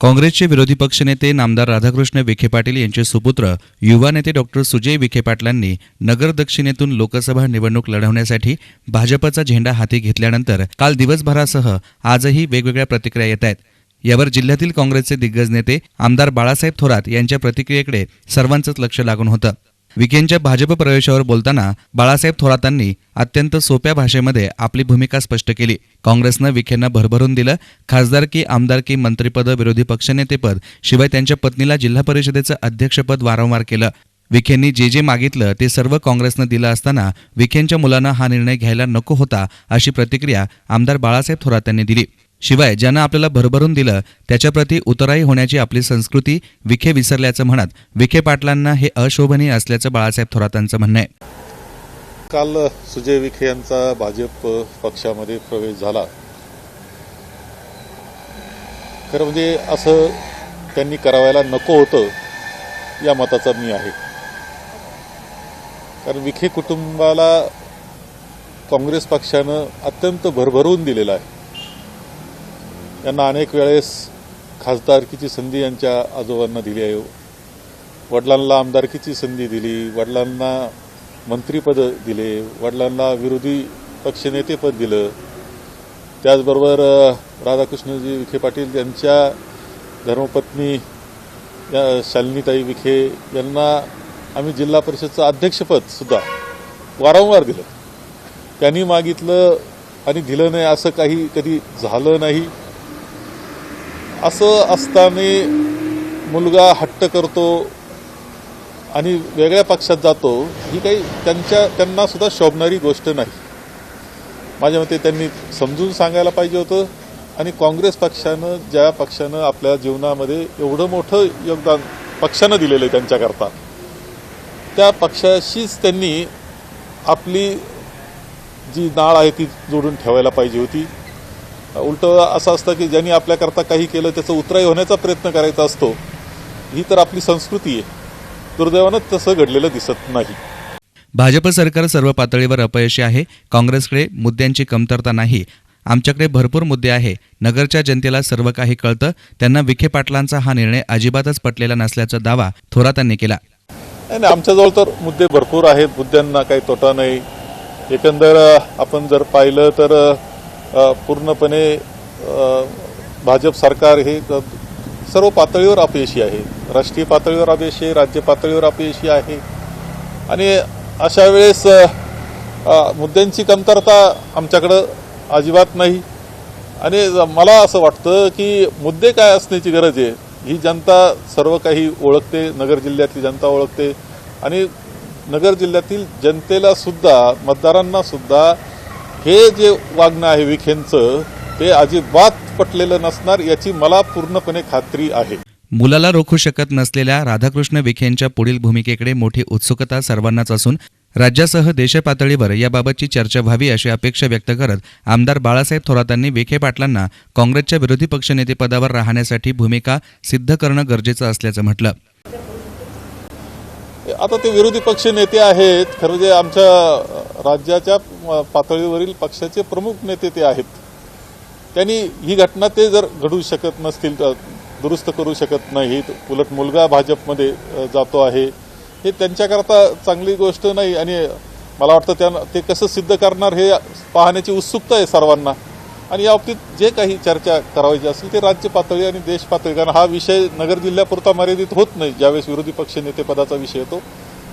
काँग्रेसचे विरोधी पक्षनेते नामदार राधाकृष्ण विखे पाटील यांचे सुपुत्र युवा नेते डॉक्टर सुजय विखे पाटलांनी नगर दक्षिणेतून लोकसभा निवडणूक लढवण्यासाठी भाजपचा झेंडा हाती घेतल्यानंतर काल दिवसभरासह आजही वेगवेगळ्या प्रतिक्रिया येत आहेत. यावर जिल्ह्यातील काँग्रेसचे दिग्गज नेते आमदार बाळासाहेब थोरात यांच्या प्रतिक्रियेकडे सर्वांचंच लक्ष लागून होतं. विखेंच्या भाजप प्रवेशावर बोलताना बाळासाहेब थोरातांनी अत्यंत सोप्या भाषेमध्ये आपली भूमिका स्पष्ट केली. काँग्रेसनं विखेंना भरभरून दिलं. खासदारकी आमदारकी मंत्रिपद विरोधी पक्षनेतेपद शिवाय त्यांच्या पत्नीला जिल्हा परिषदेचं अध्यक्षपद वारंवार केलं. विखेंनी जे जे मागितलं ते सर्व काँग्रेसनं दिलं असताना विखेंच्या मुलांना हा निर्णय घ्यायला नको होता अशी प्रतिक्रिया आमदार बाळासाहेब थोरात यांनी दिली. शिवाय ज्यानं आपल्याला भरभरून दिलं त्याच्याप्रती उतराई होण्याची आपली संस्कृती विखे विसरल्याचं म्हणत विखे पाटलांना हे अशोभनीय असल्याचं बाळासाहेब थोरातांचं म्हणणं आहे. काल सुजय विखे यांचा भाजप पक्षामध्ये प्रवेश झाला. खरं म्हणजे असं त्यांनी करावायला नको होतं या मताचा मी आहे. कारण विखे कुटुंबाला काँग्रेस पक्षानं अत्यंत भरभरून दिलेला आहे. यांना अनेक वेळेस खासदारकीची संधी यांच्या आजोबांना दिली आहे. वडिलांना आमदारकीची संधी दिली वडिलांना मंत्रीपद दिले वडिलांना विरोधी पक्षनेतेपद दिलं. त्याचबरोबर राधाकृष्णजी विखे पाटील यांच्या धर्मपत्नी या शालिनीताई विखे यांना आम्ही जिल्हा परिषदचं अध्यक्षपद सुद्धा वारंवार दिलं. त्यांनी मागितलं आणि दिलं नाही असं काही कधी झालं नाही. असं असताना मुलगा हट्ट करतो आणि वेगळ्या पक्षात जातो ही काही त्यांच्या त्यांना सुद्धा शोभणारी गोष्ट नाही. माझ्या मते त्यांनी समजून सांगायला पाहिजे होतं आणि काँग्रेस पक्षानं ज्या पक्षानं आपल्या जीवनामध्ये एवढं मोठं योगदान पक्षानं दिलेलं आहे त्यांच्याकरता त्या पक्षाशीच त्यांनी आपली जी नाळ आहे ती जोडून ठेवायला पाहिजे होती. उलट असं असतं की ज्यांनी आपल्याकरता काही केलं त्याचं उतराई होण्याचा प्रयत्न करायचा असतो ही तर आपली संस्कृती आहे. दुर्दैवानं तसं घडलेलं दिसत नाही. भाजप सरकार सर्व पातळीवर अपयशी आहे. काँग्रेसकडे मुद्द्यांची कमतरता नाही. आमच्याकडे भरपूर मुद्दे आहे. नगरच्या जनतेला सर्व काही कळतं. त्यांना विखे पाटलांचा हा निर्णय अजिबातच पटलेला नसल्याचा दावा थोरातांनी केला. नाही नाही, आमच्याजवळ तर मुद्दे भरपूर आहेत. मुद्द्यांना काही तोटा नाही. एकंदर आपण जर पाहिलं तर पूर्णपणे भाजप सरकार हे सर्व पातळीवर अपयशी आहे. राष्ट्रीय पातळीवर अपयशी आहे राज्य पातळीवर अपयशी आहे. आणि अशा वेळेस मुद्द्यांची कमतरता आमच्याकडं अजिबात नाही. आणि मला असं वाटतं की मुद्दे काय असण्याची गरज आहे ही जनता सर्व काही ओळखते नगर जिल्ह्यातली जनता ओळखते. आणि नगर जिल्ह्यातील जनतेला सुद्धा मतदारांना सुद्धा हे जे वागणं आहे विखेंचं ते अजिबात पटलेलं नसणार याची मला पूर्णपणे खात्री आहे. मुलाला रोखू शकत नसलेल्या राधाकृष्ण विखेंच्या पुढील भूमिकेकडे मोठी उत्सुकता सर्वांनाच असून राज्यासह देशपातळीवर याबाबतची चर्चा व्हावी अशी अपेक्षा व्यक्त करत आमदार बाळासाहेब थोरातांनी विखे पाटलांना काँग्रेसच्या विरोधी पक्षनेतेपदावर राहण्यासाठी भूमिका सिद्ध करणं गरजेचं असल्याचं म्हटलं. आता ते विरोधी पक्ष नेते आहेत. खरं जे आमच्या राज्याच्या पातळीवरील पक्षाचे प्रमुख नेते ते आहेत. त्यांनी ही घटना ते जर घडू शकत नसतील तर दुरुस्त करू शकत नाहीत उलट मुलगा भाजपमध्ये जातो आहे हे त्यांच्याकरता चांगली गोष्ट नाही. आणि मला वाटतं त्यांना ते कसं सिद्ध करणार हे पाहण्याची उत्सुकता आहे सर्वांना. आणि या बाबतीत जे काही चर्चा करावायची असेल ते राज्य पातळी आणि देश पातळी कारण हा विषय नगर जिल्ह्यापुरता मर्यादित होत नाही ज्यावेळेस विरोधी पक्ष नेतेपदाचा विषय येतो.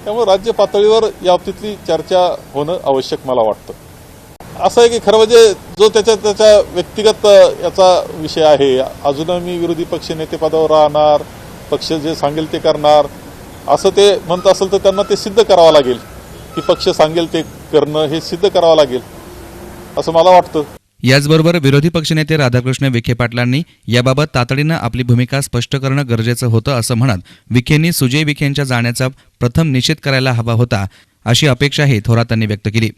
त्यामुळे राज्य पातळीवर या बाबतीतली चर्चा होणं आवश्यक मला वाटतं. असं आहे की खरं म्हणजे जो त्याच्या त्याच्या व्यक्तिगत याचा विषय आहे अजूनही मी विरोधी पक्ष नेतेपदावर राहणार पक्ष जे सांगेल ते करणार असं ते म्हणत असेल तर त्यांना ते सिद्ध करावं लागेल की पक्ष सांगेल ते करणं हे सिद्ध करावं लागेल असं मला वाटतं. याचबरोबर विरोधी पक्षनेते राधाकृष्ण विखे पाटलांनी याबाबत तातडीनं आपली भूमिका स्पष्ट करणं गरजेचं होतं असं म्हणत विखेंनी सुजय विखेंच्या जाण्याचा प्रथम निषेध करायला हवा होता अशी अपेक्षाही थोरातांनी व्यक्त केली.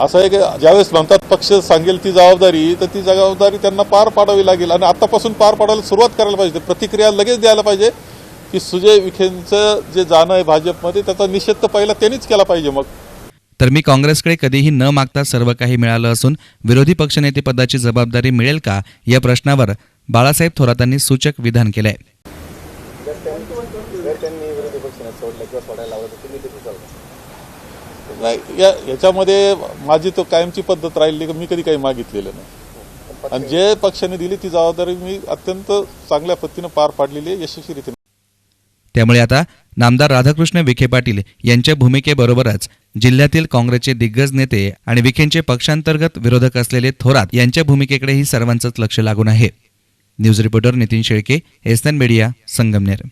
असं आहे की ज्यावेळेस म्हणतात पक्ष सांगेल ती जबाबदारी तर ती जबाबदारी त्यांना पार पाडावी लागेल आणि आतापासून पार पाडायला सुरुवात करायला पाहिजे. प्रतिक्रिया लगेच द्यायला पाहिजे की सुजय विखेंचं जे जाणं आहे भाजपमध्ये त्याचा निषेध तर पहिला त्यांनीच केला पाहिजे मग. तर मी काँग्रेसकडे कधीही न मागता सर्व काही मिळालं असून विरोधी पक्षनेतेपदाची जबाबदारी मिळेल का या प्रश्नावर बाळासाहेब थोरातांनी सूचक विधान केलंय. नाही या याच्यामध्ये माझी तो कायमची पद्धत राहिली की मी कधी काही मागितलेलं नाही. आणि जे पक्षाने दिली ती जबाबदारी मी अत्यंत चांगल्या पद्धतीनं पार पाडलेली आहे यशस्वीरित्या त्यामुळे आता नामदार राधाकृष्ण विखे पाटील यांच्या भूमिकेबरोबरच जिल्ह्यातील काँग्रेसचे दिग्गज नेते आणि विखेंचे पक्षांतर्गत विरोधक असलेले थोरात यांच्या भूमिकेकडेही सर्वांचंच लक्ष लागून आहे. News reporter Nitin Shelke SN media Sangamner.